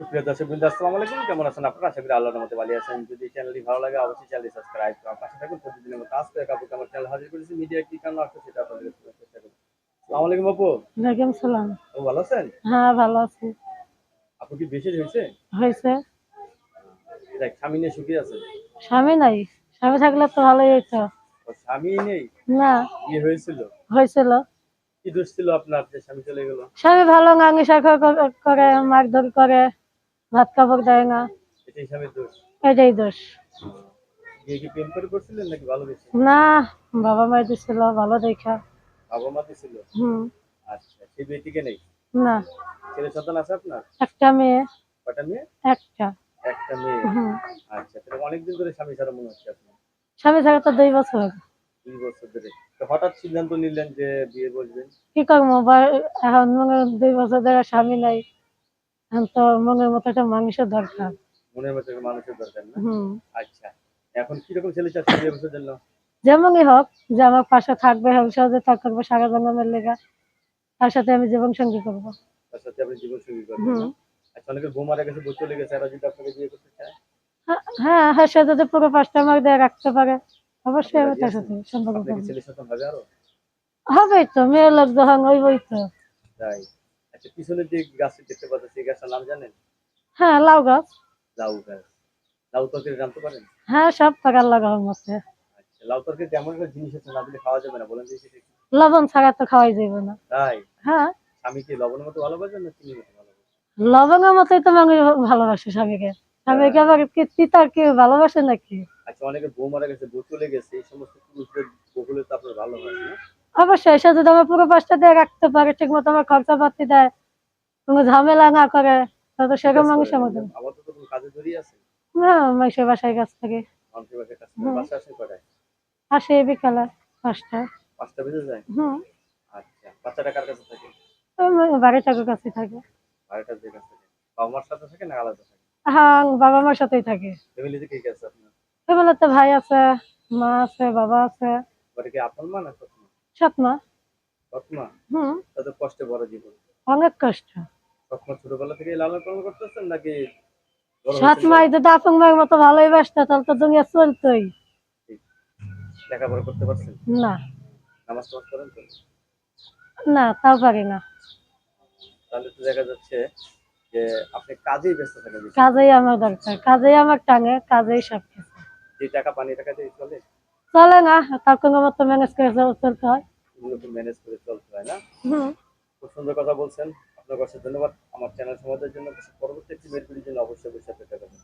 সুপ্রিয় দর্শক বৃন্দ আসসালামু আলাইকুম। কেমন আছেন আপনারা? আশা করি আল্লাহর মধ্যে ভালো আছেন। যদি চ্যানেলটি ভালো লাগে অবশ্যই চ্যানেলটি সাবস্ক্রাইব করুন পাশে থাকুন। প্রতিদিনের মতো আজকে এক আপুকে আমার চ্যানেল হাজির করেছি মিডিয়া কি কারণ আসছে সেটা আপনাদের চেষ্টা আসসালামু আলাইকুম আপু। ওয়ালাইকুম সালাম। আপু ভালো আছেন? হ্যাঁ ভালো আছি। আপু কি হয়েছে? হয়েছে। দেখ স্বামী নিয়ে সুখী আছে স্বামী নাই। স্বামী থাকলে তো ভালোই হইতো। ও স্বামী নেই? না। বিয়ে হয়েছিল? হয়েছিল। কি দোষ ছিল আপনার যে স্বামী চলে গেল? স্বামী ভালো গাঙ্গি সাক্ষর করে মারধর করে। ভাত কাপড় দেয় না। এটাই দোষ। না বাবা মাই দিছিল ভালো দেখা। বাবা মা দিছিল? হুম। আচ্ছা সেই বিয়ে নেই? না। ছেলে সন্তান আছে আপনার? একটা মেয়ে। কটা মেয়ে? একটা। একটা মেয়ে। আচ্ছা তাহলে অনেকদিন ধরে স্বামী ছাড়া মনে হচ্ছে আপনার। স্বামী থাকা তো দুই বছর দুই বছর ধরে। তো হঠাৎ সিদ্ধান্ত নিলেন যে বিয়ে বসবেন? কি করব? এখন দুই বছর ধরে স্বামী নাই। তো মনের মতো একটা মাংস দরকার। মনের মতো একটা মানুষের দরকার না? আচ্ছা। এখন কীরকম ছেলে চাচ্ছে বিয়ে জন্য? যেমনই হোক যে আমার পাশে থাকবে হেল সাথে থাকবে সারা জন্মের লেগা। তার সাথে আমি জীবন সঙ্গী করব। তার সাথে আপনি জীবন সঙ্গী করবেন হুম। না? আচ্ছা অনেকের বউ মারা গেছে বউ চলে গেছে এরা যদি আপনাকে বিয়ে করতে চায়? হ্যাঁ, হ্যাঁ সে যদি পুরো পাঁচটা মার্ক দিয়ে রাখতে পারে অবশ্যই আমি তার সাথে সম্পর্ক করব। হবে আরও? তো মেয়ের লোক যখন ওইবই তো। তাই আচ্ছা পিছনে যে গাছটি দেখতে পাচ্ছেন সেই গাছটার নাম জানেন? হ্যাঁ লাউ গাছ। লাউ গাছ। লাউ তরকারি জানতে পারেন? হ্যাঁ সব প্রকার লাগানোর মধ্যে আচ্ছা লাউ তরকারি তেমন একটা জিনিস আছে না দিলে খাওয়া যাবে না? বলেন দেখি লবণ ছাড়া তো খাওয়াই যাবে না। তাই? হ্যাঁ। স্বামী কি লবণের মতো ভালোবাসেন না চিনির মতো ভালোবাসেন? লবণের মতোই তো মানুষ ভালোবাসে স্বামীকে। স্বামীকে আবার কি তিতা কি ভালোবাসে নাকি? আচ্ছা অনেকে বউ মারা গেছে বউ চলে গেছে এই সমস্ত পুরুষদের বউগুলো তো আপনার ভালো হয় না। অবশ্যই সে যদি আমার পুরো পাঁচটা দিয়ে রাখতে পারে ঠিক মতো আমার খরচা পাতি দেয় কোনো ঝামেলা না করে তাহলে সেরকম মানুষ আমাদের আছে? না বাসায় কাছ থেকে। আসে বিকালে পাঁচটা পাঁচটা বেজে যায়? হুম। আচ্ছা বাচ্চাটা কার কাছে থাকে? ওই বাড়িটাকে কাছে থাকে। বাড়িটার যে কাছে থাকে। বাবা মার সাথে থাকে না আলাদা থাকে? হ্যাঁ বাবা মার সাথেই থাকে। ফ্যামিলিতে কে কে আছে আপনার? ফ্যামিলিতে ভাই আছে মা আছে বাবা আছে। বাড়ি কি আপনার মা না হুম। তাদের কষ্টে বড় জীবন। অনেক কষ্ট। সৎমা ছোটবেলা থেকে লালন পালন করতেছেন নাকি হয়েছেন? সৎমা যদি আপন মায়ের মতো ভালোই বাসতো তাহলে তো দুনিয়া চলতোই। লেখাপড়া করতে পারছেন? না। নামাজ তো? না তাও পারি না। তাহলে তো দেখা যাচ্ছে যে আপনি কাজেই ব্যস্ত থাকেন। কাজেই আমার দরকার কাজেই আমার টানে কাজেই সব কিছু যে টাকা পানি টাকা দিয়ে চলে চলে না তার কোনো মতো ম্যানেজ করে চল- চলতে হয়। ম্যানেজ করে চলতে হয় না। হুম। খুব সুন্দর কথা বলছেন। আপনার কাছে ধন্যবাদ। আমার চ্যানেল সমাজের জন্য। পরবর্তী একটি বের জন্য অবশ্যই অবশ্যই অপেক্ষা করবেন